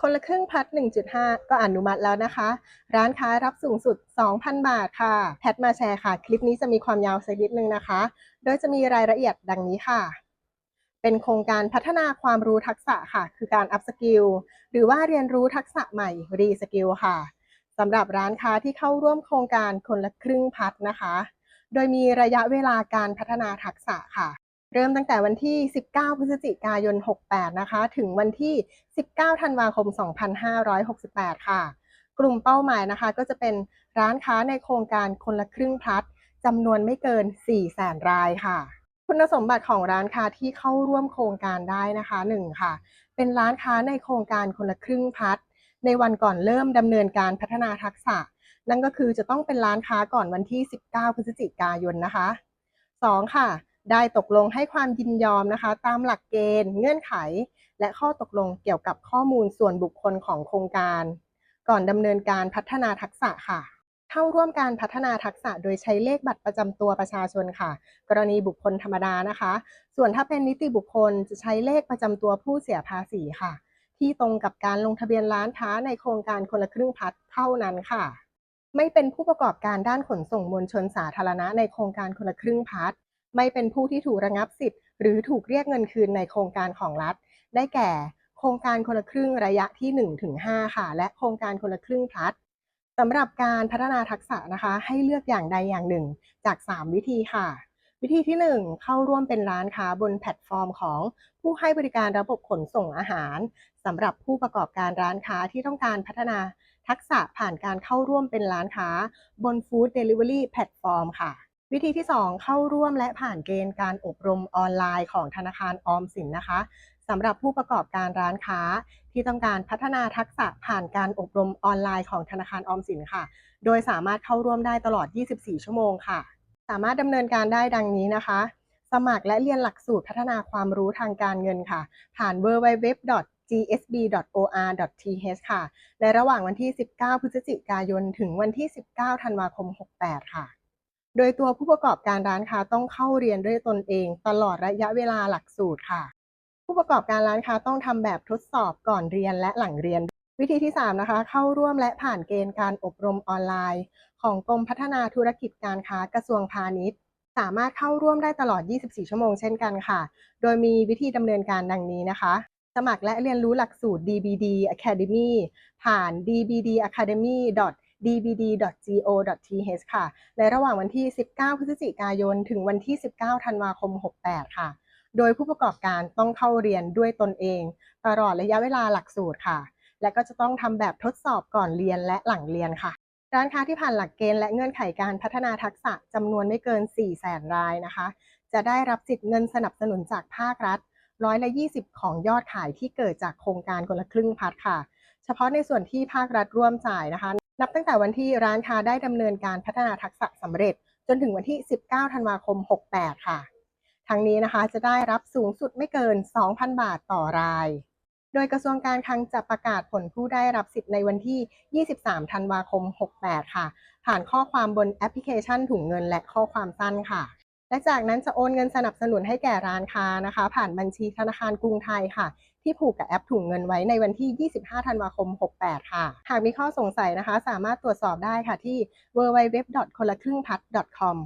คนละครึ่งพัด 1.5 ก็อนุมัติแล้วนะคะ ร้านค้ารับสูงสุด 2,000 บาทค่ะ แพทมาแชร์ค่ะ คลิปนี้จะมีความยาวสักนิดนึงนะคะ โดยจะมีรายละเอียดดังนี้ค่ะ เป็นโครงการพัฒนาความรู้ทักษะค่ะ คือการอัพสกิลหรือว่าเรียนรู้ทักษะใหม่รีสกิลค่ะสำหรับร้านค้าที่เข้าร่วมโครงการคนละครึ่งพัดนะคะ โดยมีระยะเวลาการพัฒนาทักษะค่ะ เริ่มตั้งแต่วันที่ 19 พฤศจิกายน 68 นะคะ ถึงวันที่ 19 ธันวาคม 2568 ค่ะ กลุ่มเป้าหมายนะคะ ก็จะเป็นร้านค้าในโครงการคนละครึ่งพลัดจำนวนไม่เกิน4แสนรายค่ะ คุณสมบัติของร้านค้าที่เข้าร่วมโครงการได้นะคะ 1 ค่ะ เป็นร้านค้าในโครงการคนละครึ่งพลัด ในวันก่อนเริ่มดำเนินการพัฒนาทักษะ นั่นก็คือจะต้องเป็นร้านค้าก่อนวันที่ 19 พฤศจิกายนนะคะ 2 ค่ะ ได้ตกลงให้ความยินยอมนะคะ ตามหลักเกณฑ์ เงื่อนไข และข้อตกลงเกี่ยวกับข้อมูลส่วนบุคคลของโครงการ ก่อนดำเนินการพัฒนาทักษะค่ะ เข้าร่วมการพัฒนาทักษะโดยใช้เลขบัตรประจำตัวประชาชนค่ะ กรณีบุคคลธรรมดานะคะ ส่วนถ้าเป็นนิติบุคคลจะใช้เลขประจำตัวผู้เสียภาษีค่ะ ที่ตรงกับการลงทะเบียนร้านค้าในโครงการคนละครึ่งพัดเท่านั้นค่ะ ไม่เป็นผู้ประกอบการด้านขนส่งมวลชนสาธารณะในโครงการคนละครึ่งพัด ไม่เป็นผู้ที่ถูกระงับสิทธิ์ หรือถูกเรียกเงินคืนในโครงการของรัฐ ได้แก่ โครงการคนละครึ่งระยะที่ 1-5 ค่ะ และโครงการคนละครึ่งพลัดสำหรับการพัฒนาทักษะนะคะให้เลือกอย่างใดอย่างหนึ่งจาก 3 วิธีค่ะ วิธีที่ 1 เข้าร่วมเป็นร้านค้าบนแพลตฟอร์มของผู้ให้บริการระบบขนส่งอาหารสำหรับผู้ประกอบการร้านค้าที่ต้องการพัฒนาทักษะผ่านการเข้าร่วมเป็นร้านค้าบน Food Delivery แพลตฟอร์มค่ะ วิธีที่ 2 เข้าร่วมและผ่านเกณฑ์การอบรมออนไลน์ของธนาคารออมสินนะคะสำหรับผู้ประกอบการร้านค้าที่ต้องการพัฒนาทักษะผ่านการอบรมออนไลน์ของธนาคารออมสินค่ะ โดยสามารถเข้าร่วมได้ตลอด 24 ชั่วโมงค่ะ สามารถดำเนินการได้ดังนี้นะคะ สมัครและเรียนหลักสูตรพัฒนาความรู้ทางการเงินค่ะ ผ่าน www gsb.or.th ค่ะ ในระหว่างวันที่ 19 พฤศจิกายน ถึงวันที่ 19 ธันวาคม 68 ค่ะ โดยตัวผู้ประกอบการร้านค้าต้องเข้าเรียนด้วยตนเอง ตลอดระยะเวลาหลักสูตรค่ะ ผู้ประกอบการร้านค้าต้องทำแบบทดสอบก่อนเรียนและหลังเรียน วิธีที่ 3 นะคะ เข้าร่วมและผ่านเกณฑ์การอบรมออนไลน์ ของกรมพัฒนาธุรกิจการค้ากระทรวงพาณิชย์ สามารถเข้าร่วมได้ตลอด 24 ชั่วโมงเช่นกันค่ะ โดยมีวิธีดำเนินการดังนี้นะคะสมัครและเรียนรู้หลักสูตร DBD Academy ผ่าน dbdacademy dbd.go.th ค่ะ ในระหว่างวันที่ 19 พฤศจิกายน ถึงวันที่ 19 ธันวาคม 68 ค่ะ โดยผู้ประกอบการต้องเข้าเรียนด้วยตนเอง ตลอดระยะเวลาหลักสูตรค่ะ และก็จะต้องทำแบบทดสอบก่อนเรียนและหลังเรียนค่ะ ร้านค้าที่ผ่านหลักเกณฑ์และเงื่อนไขการพัฒนาทักษะจำนวนไม่เกิน 4 แสนรายนะคะ จะได้รับสิทธิ์เงินสนับสนุนจากภาครัฐร้อยละ20 ของยอดขายที่เกิดจากโครงการคนละครึ่งพัดค่ะ เฉพาะในส่วนที่ภาครัฐร่วมจ่ายนะคะ นับตั้งแต่วันที่ร้านค้าได้ดำเนินการพัฒนาทักษะสำเร็จ จนถึงวันที่ 19 ธันวาคม 68 ค่ะ ทั้งนี้นะคะจะได้รับสูงสุดไม่เกิน 2,000 บาทต่อราย โดยกระทรวงการคลังจะประกาศผลผู้ได้รับสิทธิ์ในวันที่ 23 ธันวาคม 68 ค่ะ ผ่านข้อความบนแอปพลิเคชันถุงเงินและข้อความสั้นค่ะ และจากนั้นจะโอนเงินสนับสนุนให้แก่ร้านค้านะคะ ผ่านบัญชีธนาคารกรุงไทยค่ะที่ผูกกับแอปถุงเงินไว้ในวันที่ 25 ธันวาคม 68 ค่ะ หากมีข้อสงสัยนะคะ สามารถตรวจสอบได้ค่ะที่ www.konlakringpat.com